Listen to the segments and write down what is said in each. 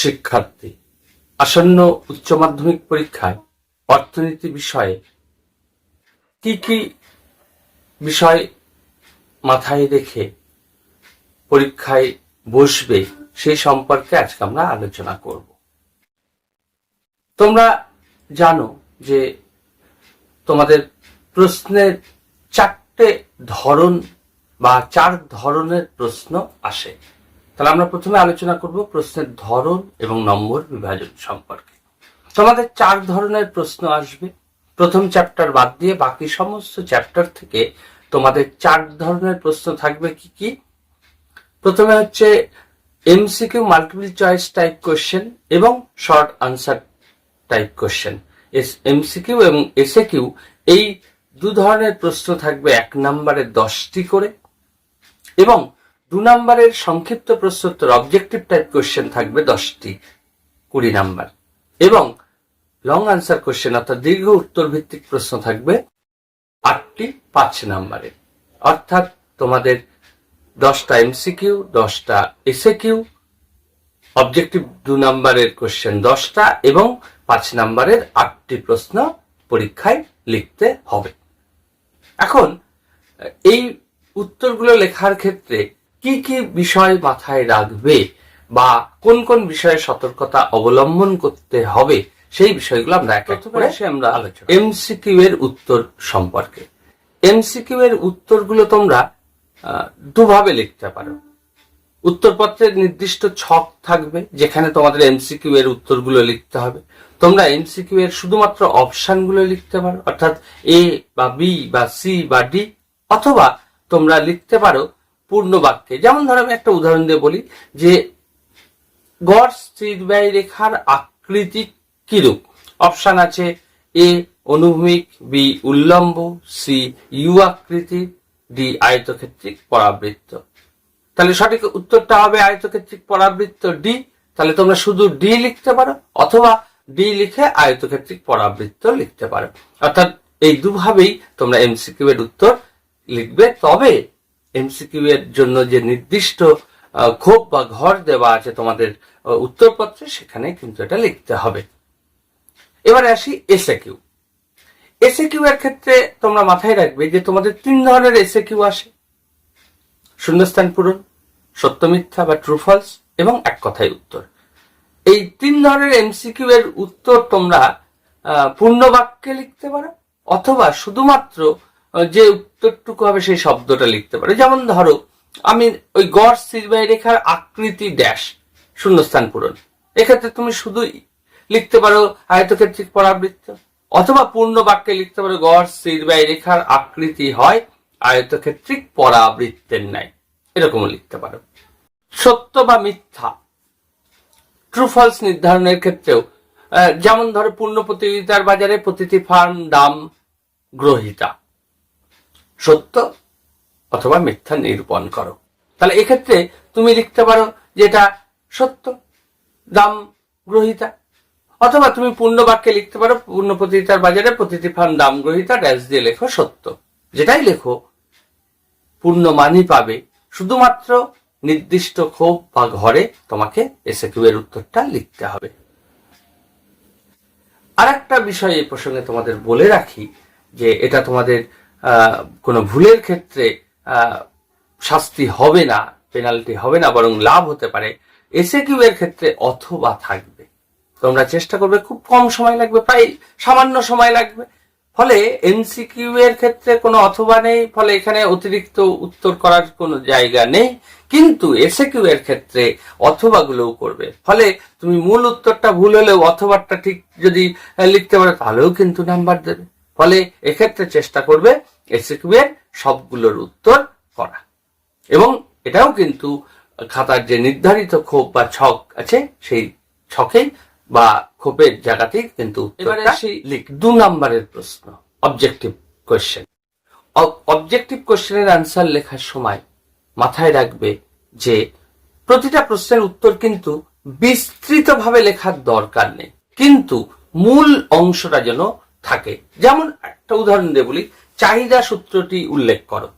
শিক্ষার্থী। আসন্ন উচ্চ মাধ্যমিক পরীক্ষায় অর্থনীতি বিষয়ে কি কি বিষয় মাথায় রেখে পরীক্ষায় বসবে সেই সম্পর্কে আজকে আমরা আলোচনা করব। তোমরা জানো যে তোমাদের প্রশ্নের চারটে ধরন বা চার ধরনের প্রশ্ন আসে। তাহলে আমরা প্রথমে আলোচনা করব প্রশ্নের ধরন এবং নম্বর বিভাজন সম্পর্কে। তোমাদের চার ধরনের প্রশ্ন আসবে। প্রথম চ্যাপ্টার বাদ দিয়ে বাকি সমস্ত চ্যাপ্টার থেকে তোমাদের চার ধরনের প্রশ্ন থাকবে কি কি? প্রথমে হচ্ছে MCQ multiple choice type question এবং short answer type question MCQ এবং এসএ কিউ এই দু ধরনের প্রশ্ন থাকবে এক নম্বরে দশটি করে এবং দু নম্বরের সংক্ষিপ্ত প্রশ্নোত্তর অবজেক্টিভ টাইপ কোশ্চেন থাকবে দশটি, কুড়ি নাম্বার। এবং লং আনসার কোশ্চেন অর্থাৎ দীর্ঘ উত্তর ভিত্তিক প্রশ্ন থাকবে আটটি, পাঁচ নাম্বারে। অর্থাৎ তোমাদের দশটা এমসিকিউ দশটা এসএ কিউ অবজেক্টিভ দু নাম্বারের কোশ্চেন দশটা এবং পাঁচ নাম্বারের আটটি প্রশ্ন পরীক্ষায় লিখতে হবে। এখন, এই উত্তরগুলো লেখার ক্ষেত্রে কি কি বিষয় মাথায় রাখবে বা কোন কোন বিষয়ে সতর্কতা অবলম্বন করতে হবে সেই বিষয়গুলো আমরা এক এক করে আমরা এমসিকিউ এর উত্তর সম্পর্কে। এমসিকিউ এর উত্তরগুলো তোমরা দুভাবে লিখতে পারো। উত্তরপত্রের নির্দিষ্ট ছক থাকবে যেখানে তোমাদের এমসিকিউ এর উত্তরগুলো লিখতে হবে। তোমরা এমসিকিউ এর শুধুমাত্র অপশনগুলো লিখতে পারো অর্থাৎ এ বা বি বা সি বা ডি অথবা তোমরা লিখতে পারো পূর্ণ বাক্যে। যেমন ধরো আমি একটা উদাহরণ দিয়ে বলি যে, গড় স্থির ব্যয় রেখার আকৃতি কিরূপ? অপশন আছে এ, অনুভূমিক, বি, উল্লম্ব, সি, ইউ আকৃতি, ডি, আয়তক্ষেত্রিক পরাবৃত্ত। তাহলে সঠিক উত্তরটা হবে আয়তক্ষেত্রিক পরাবৃত্ত ডি। তাহলে তোমরা শুধু ডি লিখতে পারো অথবা ডি লিখে আয়তক্ষেত্রিক পরাবৃত্ত লিখতে পারো। অর্থাৎ এই দুভাবেই তোমরা এমসিকিউ উত্তর লিখবে। তবে এমসিকিউ এর জন্য যে নির্দিষ্ট ক্ষোভ বা ঘর দেওয়া আছে তোমাদের উত্তরপত্রে, সেখানে কিন্তু এটা লিখতে হবে। এবারে আসি এসএ কিউ এসএ কিউ এর ক্ষেত্রে তোমরা মাথায় রাখবে যে তোমাদের তিন ধরনের এসএ কিউ আসে। শূন্যস্থান পূরণ, সত্য মিথ্যা বা ট্রু ফলস এবং এক কথায় উত্তর। এই তিন ধরনের এমসিকিউ এর উত্তর তোমরা পূর্ণ বাক্যে লিখতে পারো, অথবা শুধুমাত্র যে উত্তরটুকু হবে সেই শব্দটা লিখতে পারো। যেমন ধরো, আমি ওই গড় স্থিরবাহী রেখার আকৃতি ড্যাশ শূন্যস্থান পূরণ। এক্ষেত্রে তুমি শুধু লিখতে পারো আয়তক্ষেত্রিক পরাবৃত্ত, অথবা পূর্ণ বাক্যে লিখতে পারো গড় স্থিরবাহী রেখার আকৃতি হয় আয়তক্ষেত্রিক পরাবৃত্তের ন্যায়। এরকমও লিখতে পারো। সত্য বা মিথ্যা ট্রু ফলস নির্ধারণের ক্ষেত্রেও যেমন ধরো পূর্ণ প্রতিযোগিতার বাজারে প্রতিটি ফার্ম দাম গ্রহিতা। সত্য অথবা মিথ্যা নিরূপণ করো। তাহলে এক্ষেত্রে তুমি লিখতে পারো যেটা সত্য, দাম গ্রহিতা। অথবা তুমি পূর্ণ বাক্যে লিখতে পারো, পূর্ণ প্রতিযোগিতার বাজারে প্রতিটি ফার্ম দাম গ্রহিতা, ড্যাশ দিয়ে লেখো সত্য। যেটাই লেখো, পূর্ণ মানই পাবে। শুধুমাত্র নির্দিষ্ট ক্ষোভ বা ঘরে তোমাকে এসে এর উত্তরটা লিখতে হবে। আর একটা বিষয় এই প্রসঙ্গে তোমাদের বলে রাখি যে এটা তোমাদের কোনো ভুলের ক্ষেত্রে শাস্তি হবে না পেনাল্টি হবে না, বরং লাভ হতে পারে এসে এর ক্ষেত্রে অথবা থাকবে। তোমরা চেষ্টা করবে, খুব কম সময় লাগবে, প্রায় সামান্য সময় লাগবে। ফলে এমসিকিউ এর ক্ষেত্রে কোনো অথবা নেই, ফলে এখানে অতিরিক্ত উত্তর করার কোনো জায়গা নেই, কিন্তু এসএকিউ এর ক্ষেত্রে অথবা গুলোও করবে। ফলে তুমি মূল উত্তরটা ভুল হলেও অথবাটা ঠিক যদি লিখতে পারো, তাহলেও কিন্তু নাম্বার দেবে। ফলে এক্ষেত্রে চেষ্টা করবে এসএকিউ এর সবগুলোর উত্তর করা। এবং এটাও কিন্তু খাতার যে নির্ধারিত ক্ষোভ বা ছক আছে সেই ছকেই বা ক্ষোভের জায়গাতেই কিন্তু এবারে সেই দু নাম্বারের প্রশ্ন অবজেক্টিভ কোয়েশ্চেন অবজেক্টিভ কোয়েশ্চেনের আনসার লেখার সময় মাথায় রাখবে যে প্রতিটা প্রশ্নের উত্তর কিন্তু বিস্তৃতভাবে লেখার দরকার নেই। কিন্তু মূল অংশটা যেন থাকে। যেমন একটা উদাহরণ দিয়ে বলি, চাহিদা সূত্রটি উল্লেখ করো।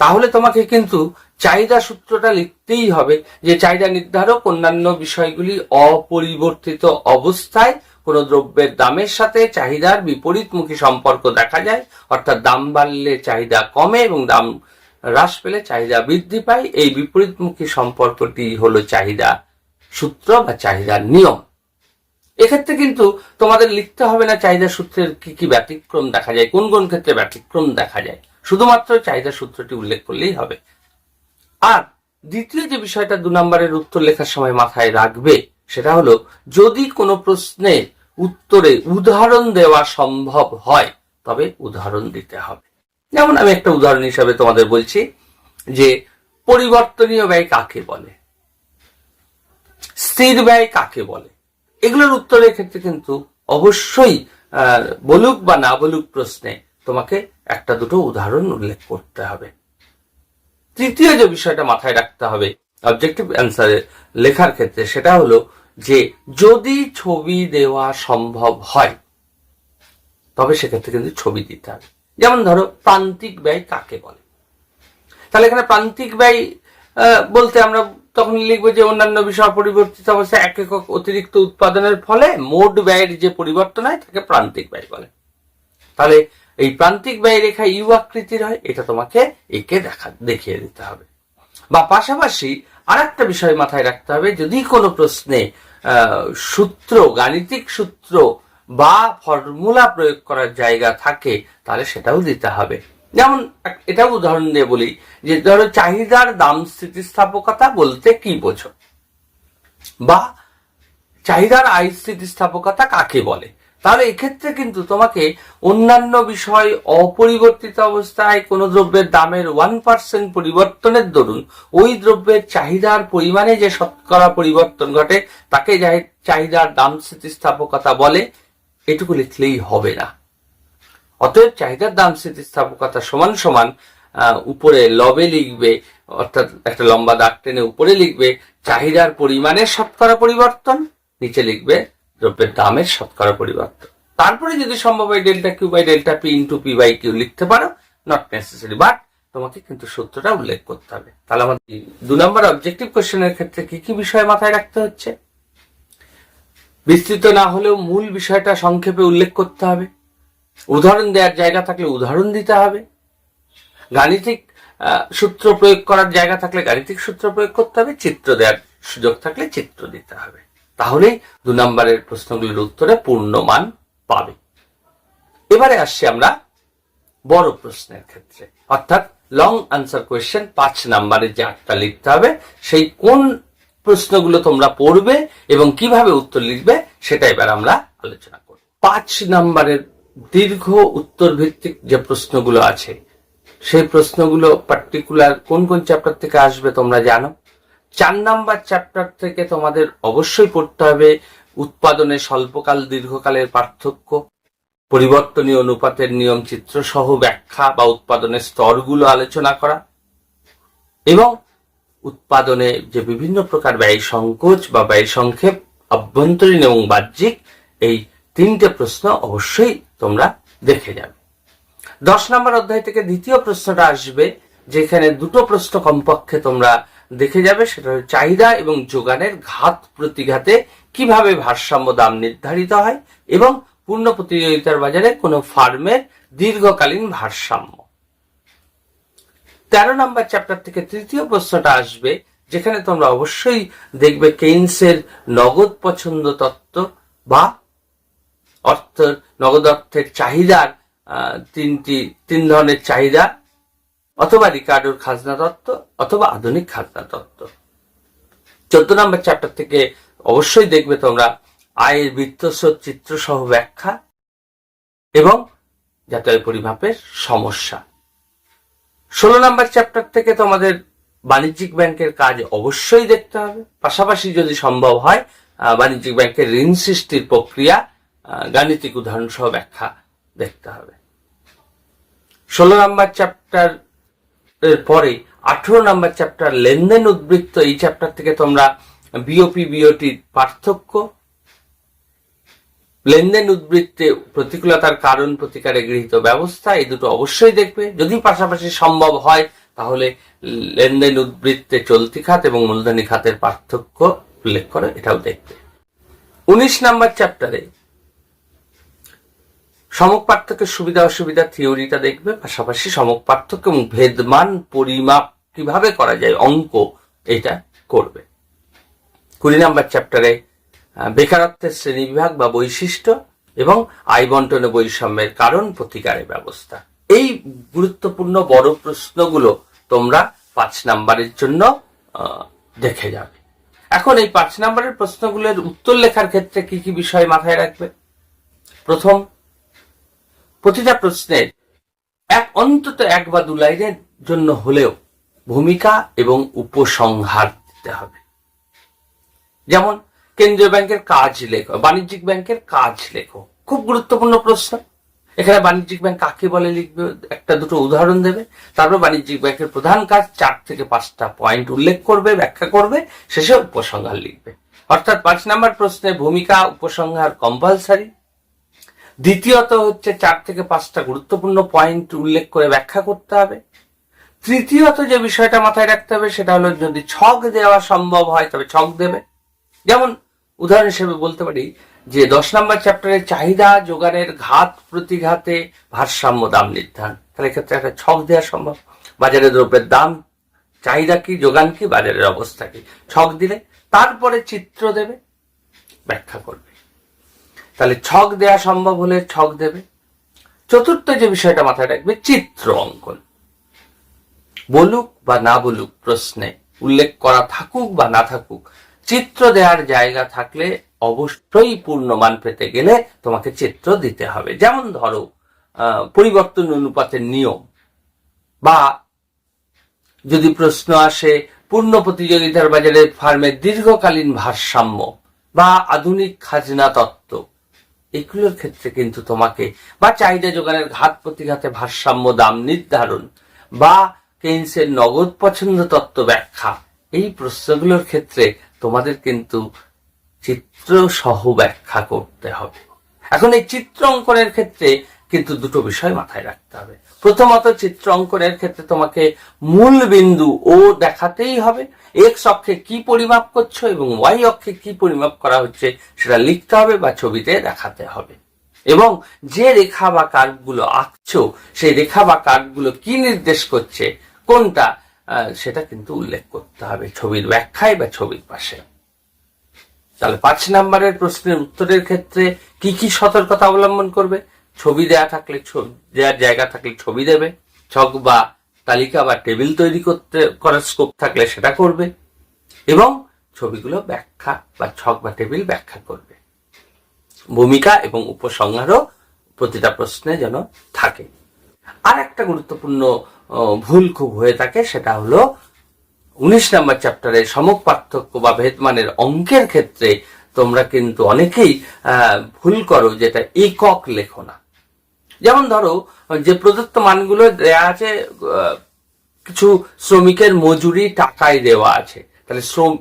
তাহলে তোমাকে কিন্তু চাহিদা সূত্রটা লিখতেই হবে যে চাহিদা নির্ধারক অন্যান্য বিষয়গুলি অপরিবর্তিত অবস্থায় কোনো দ্রব্যের দামের সাথে চাহিদার বিপরীতমুখী সম্পর্ক দেখা যায়। অর্থাৎ দাম বাড়লে চাহিদা কমে এবং দাম হ্রাস পেলে চাহিদা বৃদ্ধি পায়। এই বিপরীতমুখী সম্পর্কটি হলো চাহিদা সূত্র বা চাহিদার নিয়ম। এক্ষেত্রে কিন্তু তোমাদের লিখতে হবে না চাহিদা সূত্রের কি কি ব্যতিক্রম দেখা যায়, কোন কোন ক্ষেত্রে ব্যতিক্রম দেখা যায়। শুধুমাত্র চাহিদা সূত্রটি উল্লেখ করলেই হবে। আর দ্বিতীয় যে বিষয়টা দু নম্বরের উত্তর লেখার সময় মাথায় রাখবে, সেটা হলো, যদি কোনো প্রশ্নে উত্তরে উদাহরণ দেওয়া সম্ভব হয়, তবে উদাহরণ দিতে হবে। যেমন আমি একটা উদাহরণ হিসাবে তোমাদের বলছি, যে পরিবর্তনীয় ব্যয় কাকে বলে? স্থির ব্যয় কাকে বলে? এগুলোর উত্তরের ক্ষেত্রে কিন্তু অবশ্যই বলুক বা না বলুক প্রশ্নে তোমাকে একটা দুটো উদাহরণ উল্লেখ করতে হবে। তৃতীয় যে বিষয়টা মাথায় রাখতে হবে অবজেক্টিভ অ্যান্সারে লেখার ক্ষেত্রে, সেটা হলো যে যদি ছবি দেওয়া সম্ভব হয়, তবে সেক্ষেত্রে কিন্তু ছবি দিতে হবে। যেমন ধরো, প্রান্তিক ব্যয় কাকে বলে? তাহলে এখানে প্রান্তিক ব্যয় বলতে আমরা তখন লিখব যে অন্যান্য বিষয় পরিবর্তিত অবস্থায় এক একক অতিরিক্ত উৎপাদনের ফলে মোট ব্যয়ের যে পরিবর্তন হয়, তাকে প্রান্তিক ব্যয় বলে। তাহলে এই প্রান্তিক ব্যয় রেখা ইউ আকৃতির হয়, এটা তোমাকে একে দেখা, দেখিয়ে দিতে হবে। বা পাশাপাশি আর একটা বিষয় মাথায় রাখতে হবে, যদি কোনো প্রশ্নে সূত্র, গাণিতিক সূত্র বা ফর্মুলা প্রয়োগ করার জায়গা থাকে, তাহলে সেটাও দিতে হবে। যেমন, এটাও উদাহরণ দিয়ে বলি যে, ধরো চাহিদার দাম স্থিতিস্থাপকতা বলতে কি বোঝো? বা চাহিদার আয় স্থিতিস্থাপকতা কাকে বলে? তাহলে এক্ষেত্রে কিন্তু তোমাকে অন্যান্য বিষয়, অপরিবর্তিত অবস্থায় কোনো দ্রব্যের দামের ওয়ান পার্সেন্ট পরিবর্তনের দরুন, ওই দ্রব্যের চাহিদার পরিমাণে যে শতকরা পরিবর্তন ঘটে, তাকে চাহিদার দাম স্থিতিস্থাপকতা বলে, এটুকু লিখলেই হবে না। অতএব চাহিদার দাম স্থিতিস্থাপকতা সমান সমান উপরে লবে লিখবে, অর্থাৎ একটা লম্বা দাগ টেনে উপরে লিখবে, চাহিদার পরিমাণের শতকরা পরিবর্তন, নিচে লিখবে দ্রব্যের দামের শতকরা পরিবর্তন। তারপরে যদি সম্ভব হয় delta Q by delta P into P by Q লিখতে পারো নট নেসেসারি বাট তোমাকে কিন্তু সূত্রটা উল্লেখ করতে হবে। তাহলে আমাদের দু নম্বর অবজেক্টিভ কোশ্চেনের ক্ষেত্রে কি কি বিষয় মাথায় রাখতে হচ্ছে? বিস্তৃত না হলেও মূল বিষয়টা সংক্ষেপে উল্লেখ করতে হবে। উদাহরণ দেওয়ার জায়গা থাকলে উদাহরণ দিতে হবে। গাণিতিক সূত্র প্রয়োগ করার জায়গা থাকলে গাণিতিক সূত্র প্রয়োগ করতে হবে, চিত্র দেওয়ার সুযোগ থাকলে চিত্র দিতে হবে। তাহলেই দু নম্বরের প্রশ্নগুলির উত্তরে পূর্ণ মান পাবে। এবারে আসছি আমরা বড় প্রশ্নের ক্ষেত্রে। অর্থাৎ লং আনসার কোয়েশ্চেন পাঁচ নাম্বারে যে আটটা লিখতে হবে, সেই কোন প্রশ্নগুলো তোমরা পড়বে এবং কীভাবে উত্তর লিখবে, সেটা এবার আমরা আলোচনা করব। পাঁচ নাম্বারের দীর্ঘ উত্তর ভিত্তিক যে প্রশ্নগুলো আছে, সেই প্রশ্নগুলো পার্টিকুলার কোন কোন চ্যাপ্টার থেকে আসবে তোমরা জানো? চার নাম্বার চ্যাপ্টার থেকে তোমাদের অবশ্যই পড়তে হবে উৎপাদনে স্বল্পকাল, দীর্ঘকালের পার্থক্য, পরিবর্তনীয় অনুপাতের নিয়ম চিত্র সহ ব্যাখ্যা বা উৎপাদনের স্তরগুলো আলোচনা করা এবং উৎপাদনে যে বিভিন্ন প্রকার ব্যয় সংকোচ বা ব্যয় সংক্ষেপ আভ্যন্তরীণ এবং বাহ্যিক এই তিনটে প্রশ্ন অবশ্যই তোমরা দেখে যাবে। দশ নম্বর অধ্যায় থেকে দ্বিতীয় প্রশ্নটা আসবে, যেখানে দুটো প্রশ্ন কমপক্ষে তোমরা দেখে যাবে, সেটা হলো চাহিদা এবং যোগানের ঘাত প্রতিঘাতে কীভাবে ভারসাম্য দাম নির্ধারিত হয় এবং পূর্ণ প্রতিযোগিতার বাজারে কোনো ফার্মের দীর্ঘকালীন ভারসাম্য। তেরো নম্বর চ্যাপ্টার থেকে তৃতীয় প্রশ্নটা আসবে, যেখানে তোমরা অবশ্যই দেখবে কেইনসের নগদ পছন্দ তত্ত্ব বা অর্থ, নগদ অর্থের চাহিদার তিনটি, তিন ধরনের চাহিদা, অথবা রিকার্ডোর খাজনা তত্ত্ব, অথবা আধুনিক খাজনা তত্ত্ব। চোদ্দ নম্বর চ্যাপ্টার থেকে অবশ্যই দেখবে তোমরা আয়ের বৃত্তস্রোত চিত্র সহ ব্যাখ্যা এবং যাতায়াত পরিমাপের সমস্যা। ষোলো নম্বর চ্যাপ্টার থেকে তোমাদের বাণিজ্যিক ব্যাংকের কাজ অবশ্যই দেখতে হবে। পাশাপাশি যদি সম্ভব হয় বাণিজ্যিক ব্যাংকের ঋণ সৃষ্টির প্রক্রিয়া গাণিতিক উদাহরণ সহ ব্যাখ্যা দেখতে হবে। ষোলো নম্বর চ্যাপ্টার এর পরে আঠেরো নম্বর চ্যাপ্টার লেনদেন উদ্বৃত্ত, এই চ্যাপ্টার থেকে তোমরা বিওপি বিওটির পার্থক্য, লেনদেন উদ্বৃত্তে প্রতিকূলতার কারণ প্রতিকারে গৃহীত ব্যবস্থা, এই দুটো অবশ্যই দেখবে। যদি পাশাপাশি সম্ভব হয়, তাহলে লেনদেন উদ্বৃত্তে চলতি খাত এবং মূলধনী খাতের পার্থক্য উল্লেখ করে, এটাও দেখবে। উনিশ নাম্বার চ্যাপ্টারে সমক পার্থক্যের সুবিধা অসুবিধা থিওরিটা দেখবে, পাশাপাশি সমক পার্থক্য এবং ভেদমান পরিমাপ কীভাবে করা যায় অঙ্ক এটা করবে। কুড়ি নাম্বার চ্যাপ্টারে বেকারত্বের শ্রেণীবিভাগ বা বৈশিষ্ট্য এবং আয় বৈষম্যের কারণ প্রতিকারের ব্যবস্থা। এই গুরুত্বপূর্ণ বড় প্রশ্নগুলো তোমরা পাঁচ নাম্বারের জন্য দেখে যাবে। এখন এই পাঁচ নাম্বারের প্রশ্নগুলোর উত্তর লেখার ক্ষেত্রে কি কি বিষয় মাথায় রাখবে? প্রথম প্রতিটা প্রশ্নের এক অন্তত এক বা দু লাইনের জন্য হলেও ভূমিকা এবং উপসংহার দিতে হবে। যেমন কেন্দ্রীয় ব্যাংকের কাজ লেখো, বাণিজ্যিক ব্যাংকের কাজ লেখো। খুব গুরুত্বপূর্ণ প্রশ্ন। এখানে বাণিজ্যিক ব্যাংক কাকে বলে লিখবে? একটা দুটো উদাহরণ দেবে। তারপর বাণিজ্যিক ব্যাংকের প্রধান কাজ চার থেকে পাঁচটা পয়েন্ট উল্লেখ করবে, ব্যাখ্যা করবে, শেষে উপসংহার লিখবে। অর্থাৎ পাঁচ নাম্বার প্রশ্নে ভূমিকা, উপসংহার কম্পালসারি দ্বিতীয়ত হচ্ছে চার থেকে পাঁচটা গুরুত্বপূর্ণ পয়েন্ট উল্লেখ করে ব্যাখ্যা করতে হবে। তৃতীয়ত যে বিষয়টা মাথায় রাখতে হবে সেটা হলো যদি ছক দেওয়া সম্ভব হয় তবে ছক দেবে। যেমন উদাহরণ হিসেবে বলতে পারি যে দশ নম্বর চ্যাপ্টারে চাহিদা, যোগানের ঘাত, প্রতিঘাতে ভারসাম্য, দাম নির্ধারণ। তাহলে ক্ষেত্রে একটা ছক দেওয়া সম্ভব। বাজারে দ্রব্যের দাম, চাহিদা কি, যোগান কি, বাজারের অবস্থা কি। ছক দিলে তারপরে চিত্র দেবে, ব্যাখ্যা করবে। তাহলে ছক দেওয়া সম্ভব হলে ছক দেবে? চতুর্থ যে বিষয়টা মাথায় রাখবে, চিত্র অঙ্কন। বলুক বা না বলুক প্রশ্নে উল্লেখ করা থাকুক বা না থাকুক, চিত্র দেওয়ার জায়গা থাকলে অবশ্যই পূর্ণমান পেতে গেলে তোমাকে চিত্র দিতে হবে। যেমন ধরো পরিবর্তন অনুপাতের নিয়ম। বা যদি প্রশ্ন আসে, পূর্ণ প্রতিযোগিতার বাজারে ফার্মের দীর্ঘকালীন ভারসাম্য বা আধুনিক খাজনা তত্ত্ব এগুলোর ক্ষেত্রে কিন্তু তোমাকে বা চাহিদা যোগানের ঘাত প্রতিঘাতে ভারসাম্য, দাম নির্ধারণ বা কেইন্সের নগদ পছন্দ তত্ত্ব ব্যাখ্যা, এই প্রশ্নগুলোর ক্ষেত্রে তোমাদের কিন্তু চিত্র সহ ব্যাখ্যা করতে হবে। এখন এই চিত্র অঙ্কনের ক্ষেত্রে কিন্তু দুটো বিষয় মাথায় রাখতে হবে। প্রথমত চিত্র অঙ্কনের ক্ষেত্রে তোমাকে মূল বিন্দু ও দেখাতেই হবে। এক্স অক্ষে কি পরিমাপ করছ এবং ওয়াই অক্ষে কি পরিমাপ করা হচ্ছে সেটা লিখতে হবে বা ছবিতে দেখাতে হবে। এবং যে রেখা বা কার্ভগুলো আঁকছো, সেই রেখা বা কার্ভগুলো কি নির্দেশ করছে, কোনটা সেটা কিন্তু উল্লেখ করতে হবে ছবির ব্যাখ্যায় বা ছবির পাশে। তাহলে পাঁচ নাম্বারের প্রশ্নের উত্তরের ক্ষেত্রে কি কি সতর্কতা অবলম্বন করবে? ছবি দেয়া থাকলে ছবি দেওয়ার জায়গা থাকলে ছবি দেবে, ছক বা তালিকা বা টেবিল তৈরি করতে, করার স্কোপ থাকলে সেটা করবে এবং ছবিগুলো ব্যাখ্যা বা ছক বা টেবিল ব্যাখ্যা করবে। ভূমিকা এবং উপসংহারও প্রতিটা প্রশ্নে যেন থাকে। আর একটা গুরুত্বপূর্ণ ভুল খুব হয়ে থাকে, সেটা হলো উনিশ নাম্বার চ্যাপ্টারে সমক পার্থক্য বা ভেদমানের অঙ্কের ক্ষেত্রে তোমরা কিন্তু অনেকেই ভুল করো যেটা একক লেখো না। যেমন ধরো, যে প্রদত্ত মানগুলো দেয়া আছে কিছু শ্রমিকের মজুরি টাকায় দেওয়া আছে। তাহলে শ্রম,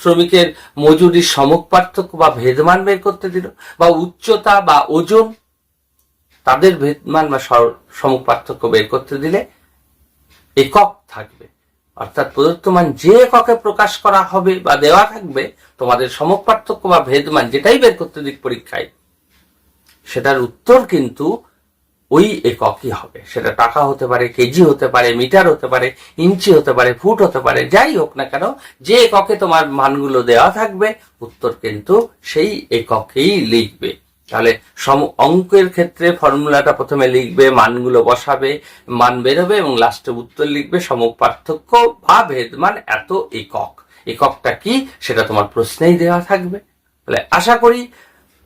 শ্রমিকের মজুরির সমক পার্থক্য বা ভেদমান বের করতে দিল, বা উচ্চতা বা ওজন, তাদের ভেদমান বা সমক পার্থক্য বের করতে দিলে একক থাকবে। অর্থাৎ প্রদত্ত মান যে এককে প্রকাশ করা হবে বা দেওয়া থাকবে, তোমাদের সমক পার্থক্য বা ভেদমান যেটাই বের করতে দিক পরীক্ষায়, সেটার উত্তর কিন্তু ওই এককই হবে। সেটা টাকা হতে পারে, কেজি হতে পারে, মিটার হতে পারে, ইঞ্চি হতে পারে, ফুট হতে পারে, যাই হোক না কেন, যে এককে তোমার মানগুলো দেওয়া থাকবে, উত্তর কিন্তু সেই এককেই লিখবে। তাহলে সম অঙ্কের ক্ষেত্রে ফর্মুলাটা প্রথমে লিখবে, মানগুলো বসাবে, মান বেরোবে এবং লাস্টে উত্তর লিখবে সম পার্থক্য বা ভেদমান এত একক। এককটা কি? সেটা তোমার প্রশ্নেই দেওয়া থাকবে। তাহলে আশা করি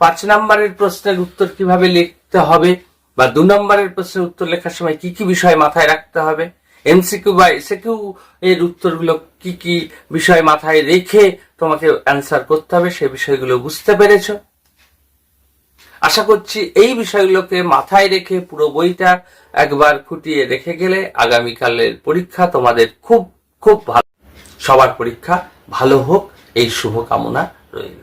পাঁচ নম্বরের প্রশ্নের উত্তর কীভাবে লিখতে হবে বা দু নম্বরের প্রশ্নের উত্তর লেখার সময় কি কি বিষয় মাথায় রাখতে হবে? এমসিকিউ বা এসিকিউ এর উত্তরগুলো কি কি বিষয় মাথায় রেখে তোমাকে অ্যান্সার করতে হবে সেই বিষয়গুলো বুঝতে পেরেছ? আশা করছি এই বিষয়গুলোকে মাথায় রেখে পুরো বইটা একবার খুঁটিয়ে রেখে গেলে আগামীকালের পরীক্ষা তোমাদের খুব খুব ভালো। সবার পরীক্ষা ভালো হোক, এই শুভকামনা রইল।